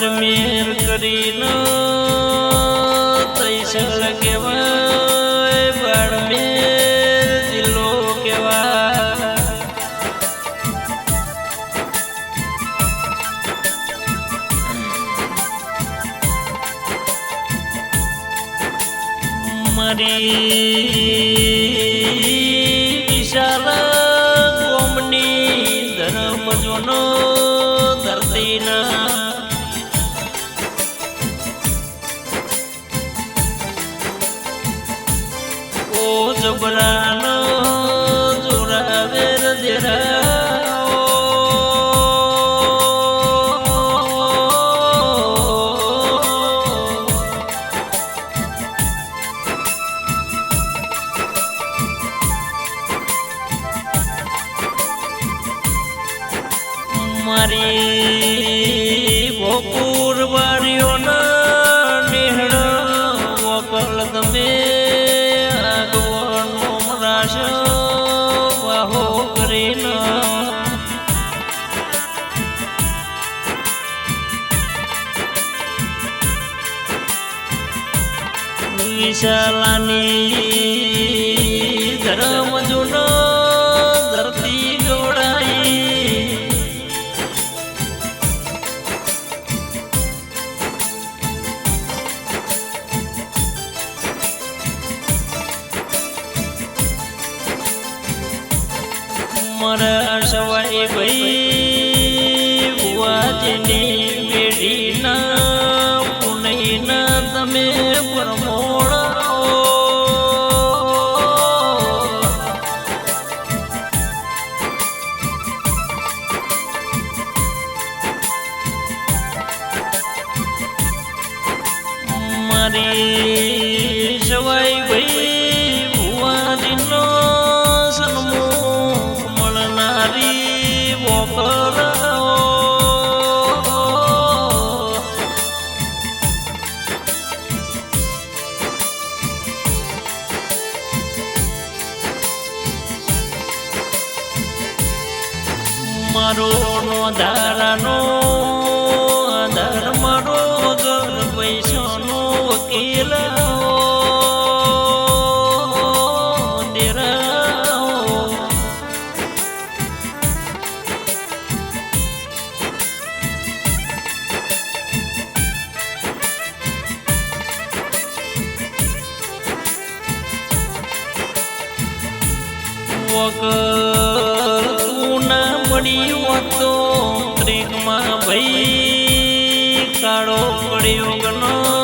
બળમેર કરીને મજોનો ધરતીના ઓ જબરા મારી ગોકુર વારીઓના નિહળ મોકલ તમે આગવાનું રાશ વાહો કરીને. વિશાલાની ધર્મ જૂનો વગર તું ના હતો ત્રેકમાં ભાઈ કાળો પડ્યો ગનો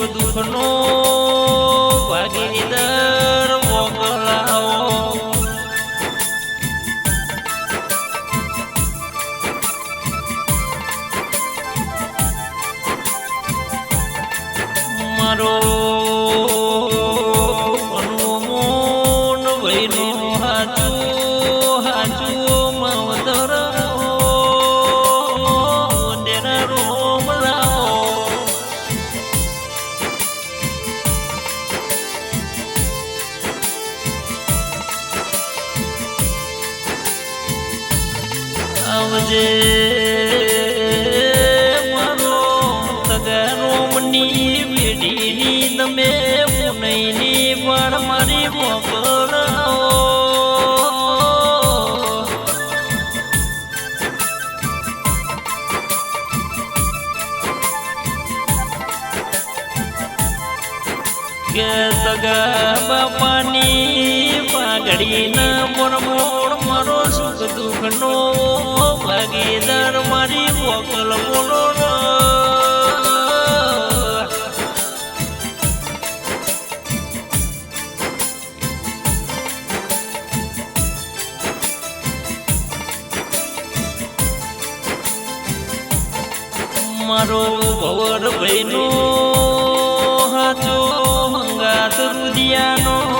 સુખ દુઃખનો કે તગા બાપાની પાઘડીના મોરમોડ મારો સુખ દુઃખનો ભાગીદાર મારી મોકલ બોલો ભાઈનો હાચો હંગાત રુદિયાનો.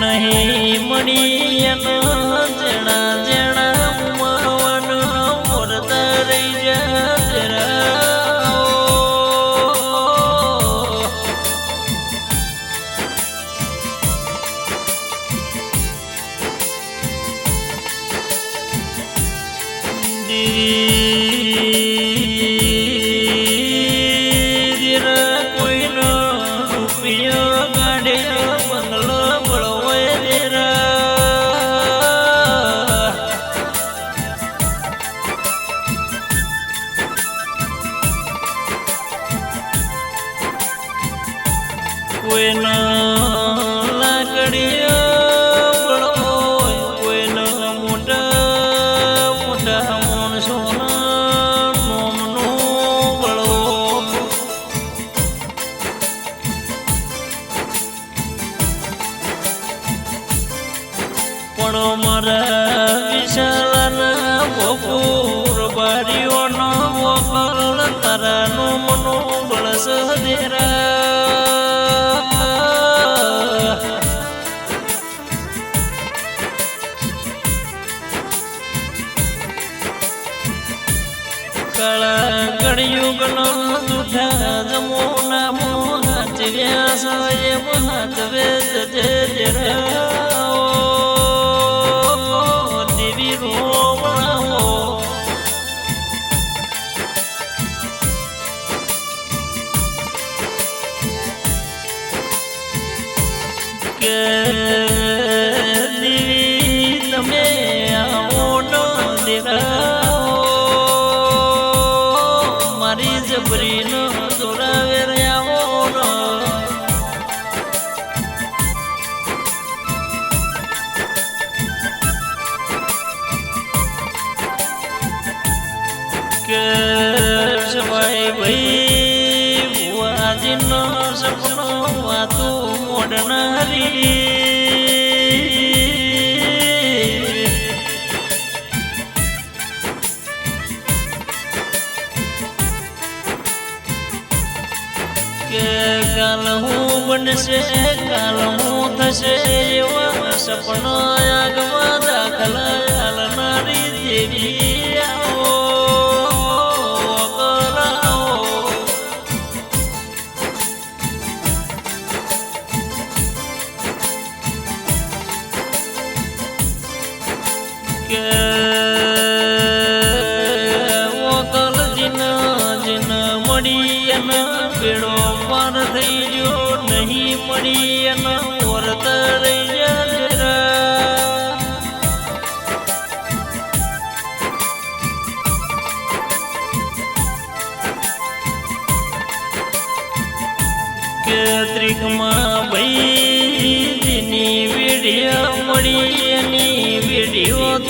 નહીં મળી જણા જણા કાળા કળિયુગનો જૂઠા મોહા મોહ હાચવ્યા સયે હાચવે જજે જરાઓ. દેવી રોમણાઓ કે કે સવાય ભાઈ ભુવાજીનો સપનો વાતું મોડનારી. કે કાલ હું બનશે, કાલ હું થશે એવા સપના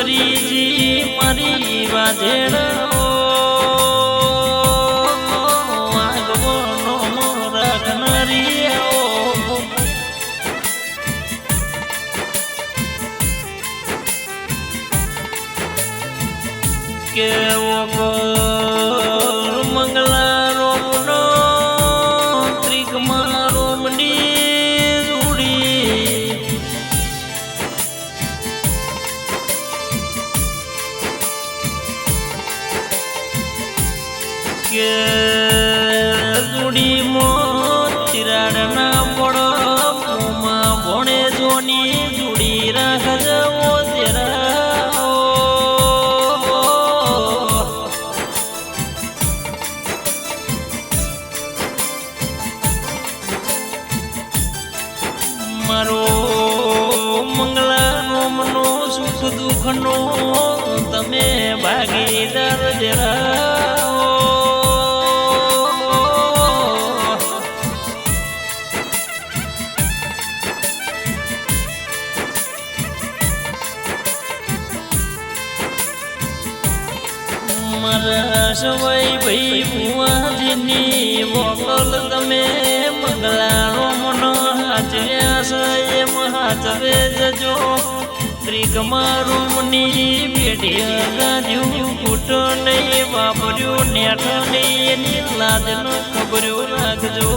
તરીજી મારી વાજેણ કે જોડી મો તિરાડ ના પડો મોમાં ભણે જોની જુડી રાખજો તેરા મારો મંગલા રોમનો સુખ દુઃખનો, તમે ભાગીદાર જરા. સવાઈ ભાઈ ભુવાજીની વોકલ તમે મંગલા રોમનો હાચવ્યા છે એમ હાચવે જજો. ત્રિકમા રૂમની પેઢી ગાજ્યું ફૂટ નહીં વાપર્યું નેઠ નહીં એની લાજનો ખબર્યું રાખજો.